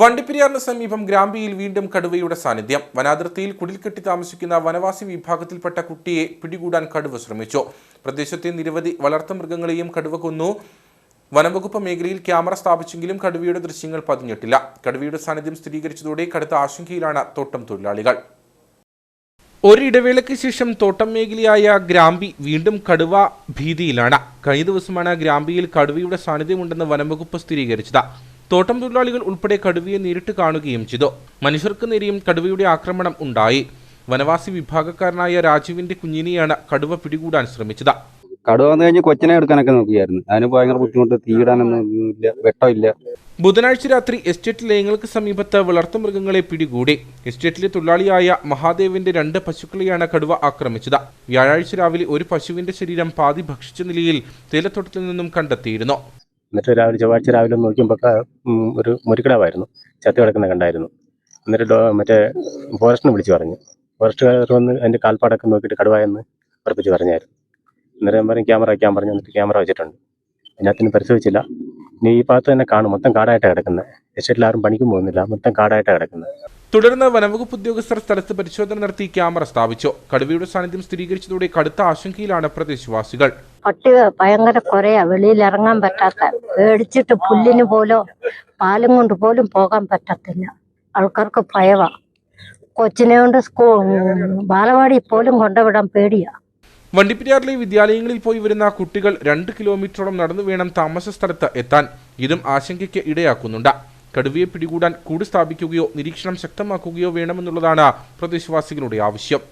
വണ്ടിപ്പെരിയാറിന് സമീപം ഗ്രാമ്പിയിൽ വീണ്ടും കടുവയുടെ സാന്നിധ്യം. വനാതിർത്തിയിൽ കുടിൽ കെട്ടി താമസിക്കുന്ന വനവാസി വിഭാഗത്തിൽപ്പെട്ട കുട്ടിയെ പിടികൂടാൻ കടുവ ശ്രമിച്ചു. പ്രദേശത്തെ നിരവധി വളർത്തുമൃഗങ്ങളെയും കടുവ കൊന്നു. വനംവകുപ്പ് മേഖലയിൽ ക്യാമറ സ്ഥാപിച്ചെങ്കിലും കടുവയുടെ ദൃശ്യങ്ങൾ പതിഞ്ഞിട്ടില്ല. കടുവയുടെ സാന്നിധ്യം സ്ഥിരീകരിച്ചതോടെ കടുത്ത ആശങ്കയിലാണ് തോട്ടം തൊഴിലാളികൾ. ഒരിടവേളയ്ക്ക് ശേഷം തോട്ടം മേഖലയായ ഗ്രാമ്പി വീണ്ടും കടുവ ഭീതിയിലാണ്. കഴിഞ്ഞ ദിവസമാണ് ഗ്രാമ്പിയിൽ കടുവയുടെ സാന്നിധ്യമുണ്ടെന്ന് വനംവകുപ്പ് സ്ഥിരീകരിച്ചത്. തോട്ടം തൊഴിലാളികൾ ഉൾപ്പെടെ കടുവയെ നേരിട്ട് കാണുകയും ചെയ്തു. മനുഷ്യർക്ക് നേരെയും കടുവയുടെ ആക്രമണം ഉണ്ടായി. വനവാസി വിഭാഗക്കാരനായ രാജുവിന്റെ കുഞ്ഞിനെയാണ് കടുവ പിടികൂടാൻ ശ്രമിച്ചത്. കടുവ വന്നു കഴിഞ്ഞ് കൊച്ചിനെ എടുക്കാനൊക്കെ നോക്കിയായിരുന്നു. അതിന് ഭയങ്കര ബുദ്ധിമുട്ട് തീയിടാനൊന്നും ഇല്ല വെട്ടമില്ല. ബുധനാഴ്ച രാത്രി എസ്റ്റേറ്റ് ലയങ്ങൾക്ക് സമീപത്ത് വളർത്തുമൃഗങ്ങളെ പിടികൂടി. എസ്റ്റേറ്റിലെ തൊഴിലാളിയായ മഹാദേവിന്റെ രണ്ട് പശുക്കളെയാണ് കടുവ ആക്രമിച്ചത്. വ്യാഴാഴ്ച രാവിലെ ഒരു പശുവിന്റെ ശരീരം പാതി ഭക്ഷിച്ച നിലയിൽ തേയിലത്തോട്ടത്തിൽ നിന്നും കണ്ടെത്തിയിരുന്നു. എന്നിട്ട് രാവിലെ ചൊവ്വാഴ്ച രാവിലെ നോക്കിയപ്പോൾ ഒരു മുരിക്കിടാവായിരുന്നു. ചത്തി കിടക്കുന്ന കണ്ടായിരുന്നു. എന്നിട്ട് ഡോ- മറ്റേ ഫോറസ്റ്റിനെ വിളിച്ച് പറഞ്ഞു. ഫോറസ്റ്റുകാർ വന്ന് അതിന്റെ കാൽപ്പാടൊക്കെ നോക്കിയിട്ട് കടുവായെന്ന് ഉറപ്പിച്ച് പറഞ്ഞായിരുന്നു. എന്നിട്ട് ഞാൻ പറഞ്ഞു ക്യാമറ വയ്ക്കാൻ പറഞ്ഞു. എന്നിട്ട് ക്യാമറ വെച്ചിട്ടുണ്ട്. അതിനകത്തിന് പരിശോധിച്ചില്ല. ഇനി ഈ ഭാഗത്ത് തന്നെ കാണും. മൊത്തം കാടായിട്ട് കിടക്കുന്നത് എസ്റ്റേറ്റിൽ ആരും പണിക്കും പോകുന്നില്ല. മൊത്തം കാടായിട്ടാണ് കിടക്കുന്നത് തുടർന്ന് വനംവകുപ്പ് ഉദ്യോഗസ്ഥർ സ്ഥലത്ത് പരിശോധന നടത്തി ക്യാമറ സ്ഥാപിച്ചു. കടുവയുടെ സാന്നിധ്യം സ്ഥിരീകരിച്ചതോടെ കടുത്ത ആശങ്കയിലാണ് പ്രദേശവാസികൾ. പട്ടി ഭയങ്കര കുറയാ വെളിയിൽ ഇറങ്ങാൻ പറ്റാത്ത. പേടിച്ചിട്ട് പുല്ലിന് പോലോ പാലും കൊണ്ട് പോലും പോകാൻ പറ്റത്തില്ല. ആൾക്കാർക്ക് ഭയവാ. കൊച്ചിനെ കൊണ്ട് സ്കൂൾ ബാലവാടി പോലും കൊണ്ടുവിടാൻ പേടിയാ. വണ്ടിപ്പെരിയാറിലെ വിദ്യാലയങ്ങളിൽ പോയി വരുന്ന കുട്ടികൾ രണ്ട് കിലോമീറ്ററോളം നടന്നു വേണം താമസ സ്ഥലത്ത് എത്താൻ ഇതും ആശങ്കയ്ക്ക് ഇടയാക്കുന്നുണ്ട്. കടുവയെ പിടികൂടാൻ കൂട് സ്ഥാപിക്കുകയോ നിരീക്ഷണം ശക്തമാക്കുകയോ വേണമെന്നുള്ളതാണ് പ്രദേശവാസികളുടെ ആവശ്യം.